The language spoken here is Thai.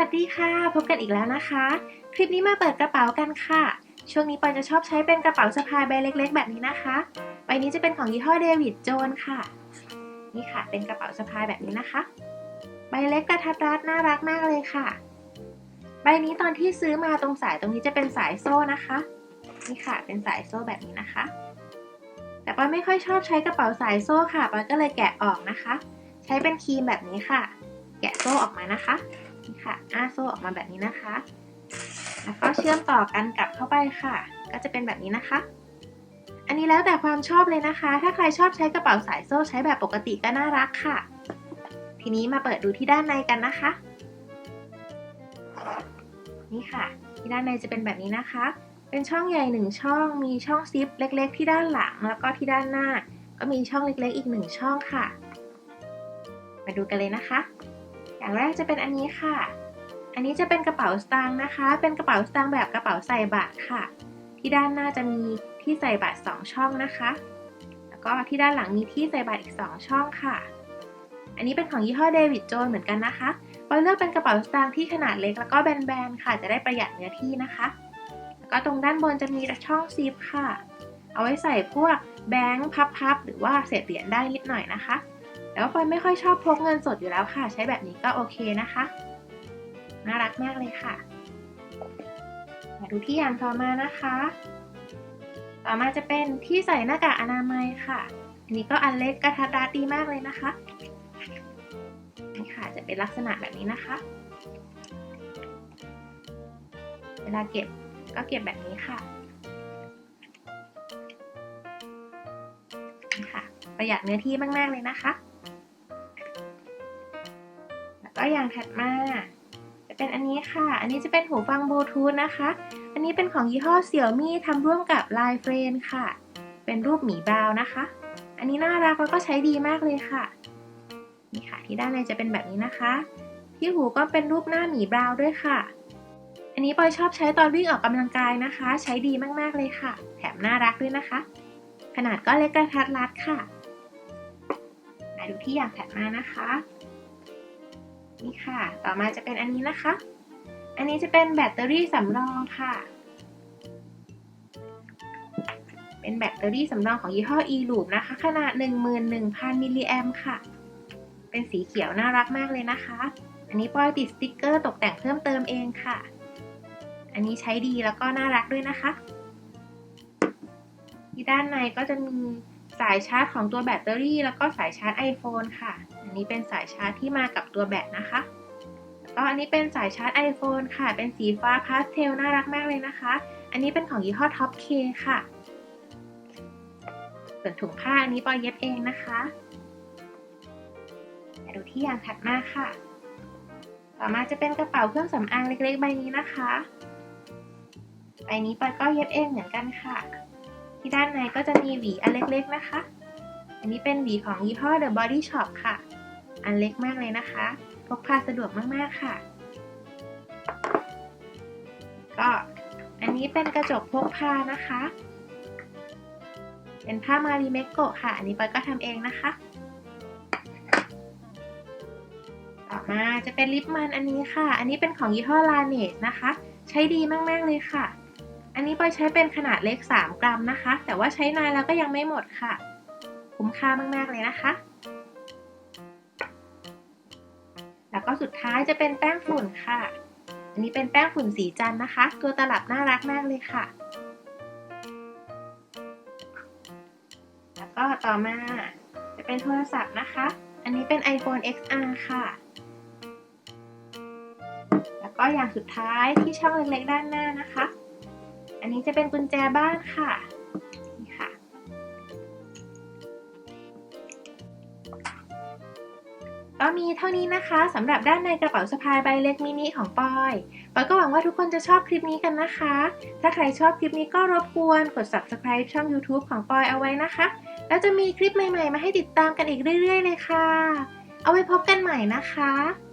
วัสดีค่ะ พบกันอีกแล้วนะคะ คลิปนี้มาเปิดกระเป๋ากันค่ะ ช่วงนี้ปอยจะชอบใช้เป็นกระเป๋าสะพายใบเล็ก ๆ แบบนี้นะคะใบนี้จะเป็นของยี่ห้อเดวิดโจนค่ะ นี่ค่ะเป็นกระเป๋าสะพายแบบนี้นะคะ ใบเล็กกระทัดรัดน่ารักมากเลยค่ะ ใบนี้ตอนที่ซื้อมาตรงสายตรงนี้จะเป็นสายโซ่นะคะ นี่ค่ะเป็นสายโซ่แบบนี้นะคะ แต่ปอยไม่ค่อยชอบใช้กระเป๋าสายโซ่ค่ะปอยก็เลยแกะออกนะคะ ใช้เป็นครีมแบบนี้ค่ะ แกะโซ่ออกมานะคะ นี่ค่ะอ้าโซ่ออกมาแบบนี้นะคะ แล้วก็เชื่อมต่อกันกลับเข้าไปค่ะ ก็จะเป็นแบบนี้นะคะ อันนี้แล้วแต่ความชอบเลยนะคะ ถ้าใครชอบใช้กระเป๋าสายโซ่ใช้แบบปกติก็น่ารักค่ะ ทีนี้มาเปิดดูที่ด้านในกันนะคะ นี่ค่ะ ที่ด้านในจะเป็นแบบนี้นะคะ เป็นช่องใหญ่หนึ่งช่อง มีช่องซิปเล็ก ๆ ที่ด้านหลัง แล้วก็ที่ด้านหน้า ก็มีช่องเล็กๆ อีกหนึ่งช่องค่ะ มาดูกันเลยนะคะ อย่างแรกจะเป็นอันนี้ค่ะ อันนี้จะเป็นกระเป๋าสตางค์นะคะ เป็นกระเป๋าสตางค์แบบกระเป๋าใส่บาตรค่ะ ที่ด้านหน้าจะมีที่ใส่บาตร 2 ช่องนะคะ แล้วก็ที่ด้านหลังมีที่ใส่บาตรอีก 2 ช่องค่ะ อันนี้เป็นของยี่ห้อเดวิดโจนเหมือนกันนะคะปอยเลือกเป็นกระเป๋าสตางค์ที่ขนาดเล็กแล้วก็แบนๆค่ะ จะได้ประหยัดเนื้อที่นะคะ แล้วก็ตรงด้านบนจะมีช่องซิปค่ะ เอาไว้ใส่พวกแบงค์พับๆหรือว่าเศษเหรียญได้นิดหน่อยนะคะ แต่ว่าปอยไม่ค่อยชอบพกเงินสดอยู่แล้วค่ะ ใช้แบบนี้ก็โอเคนะคะ น่ารักมากเลยค่ะมาดูที่อย่างต่อมานะคะ ต่อมาจะเป็นที่ใส่หน้ากากอนามัยค่ะ อันนี้ก็อันเล็กกระทัดรัดดีมากเลยนะคะ นี่ค่ะจะเป็นลักษณะแบบนี้นะคะ เวลาเก็บก็เก็บแบบนี้ค่ะนี่ค่ะ ประหยัดเนื้อที่มาก ๆ เลยนะคะ อย่างถัดมา จะเป็นอันนี้ค่ะ อันนี้จะเป็นหูฟังบลูทูธนะคะ อันนี้เป็นของยี่ห้อเสี่ยวมี่ทำร่วมกับ Line f r i e n d ค่ะ เป็นรูปหมีบราวนะคะ อันนี้น่ารักแล้วก็ใช้ดีมากเลยค่ะ นี่ค่ะที่ด้านในจะเป็นแบบนี้นะคะ ที่หูก็เป็นรูปหน้าหมีบราวด้วยค่ะอันนี้ปอยชอบใช้ตอนวิ่งออกกำลังกายนะคะ ใช้ดีมากๆเลยค่ะ แถมน่ารักด้วยนะคะ ขนาดก็เล็กกระทัดรัดค่ะมาดูที่อย่างถัดมานะคะ นี่ค่ะ ต่อมาจะเป็นอันนี้นะคะ อันนี้จะเป็นแบตเตอรี่สำรองค่ะ เป็นแบตเตอรี่สำรองของยี่ห้อ e-loop นะคะ ขนาด 11,000 มิลลิแอมค่ะ เป็นสีเขียวน่ารักมากเลยนะคะ อันนี้ปอยติดสติกเกอร์ตกแต่งเพิ่มเติมเองค่ะ อันนี้ใช้ดีแล้วก็น่ารักด้วยนะคะที่ด้านในก็จะมีสายชาร์จของตัวแบตเตอรี่ แล้วก็สายชาร์จ iPhone ค่ะ นี้เป็นสายชาร์จที่มากับตัวแบตนะคะแล้วก็อันนี้เป็นสายชาร์จ iPhone ค่ะ เป็นสีฟ้าพาสเทลน่ารักมากเลยนะคะ อันนี้เป็นของยี่ห้อ Top K ค่ะ ส่วนถุงผ้าอันนี้ปอยเย็บเองนะคะมาดูที่ยางถัดมาค่ะ ต่อมาจะเป็นกระเป๋าเครื่องสำอางเล็กๆใบนี้นะคะ ใบนี้ปอยก็เย็บเองเหมือนกันค่ะ ที่ด้านในก็จะมีหวีอันเล็กๆนะคะ อันนี้เป็นหวีของยี่ห้อ The Body Shop ค่ะ อันเล็กมากเลยนะคะ พกพาสะดวกมากๆค่ะ ก็อันนี้เป็นกระจกพกพานะคะ เป็นผ้ามารีเมโกะค่ะ อันนี้ปอยก็ทำเองนะคะ ต่อมาจะเป็นลิปมันอันนี้ค่ะ อันนี้เป็นของยี่ห้อลาเนสนะคะ ใช้ดีมากๆเลยค่ะ อันนี้ปอยใช้เป็นขนาดเล็ก 3 กรัมนะคะ แต่ว่าใช้นานแล้วก็ยังไม่หมดค่ะ คุ้มค่ามากๆเลยนะคะ ก็สุดท้ายจะเป็นแป้งฝุ่นค่ะ อันนี้เป็นแป้งฝุ่นสีจันนะคะ ตัวตลับน่ารักมากเลยค่ะ แล้วก็ต่อมา จะเป็นโทรศัพท์นะคะ อันนี้เป็น iPhone XR ค่ะ แล้วก็อย่างสุดท้ายที่ช่องเล็กๆด้านหน้านะคะ อันนี้จะเป็นกุญแจบ้านค่ะ ก็มีเท่านี้นะคะสำหรับด้านในกระเป๋าสะพายใบเล็กมินิของปอยปอยก็หวังว่าทุกคนจะชอบคลิปนี้กันนะคะ ถ้าใครชอบคลิปนี้ก็รบกวนกด subscribe ช่อง YouTube ของปอยเอาไว้นะคะ แล้วจะมีคลิปใหม่ๆ มาให้ติดตามกันอีกเรื่อย ๆ เลยค่ะ เอาไว้พบกันใหม่นะคะ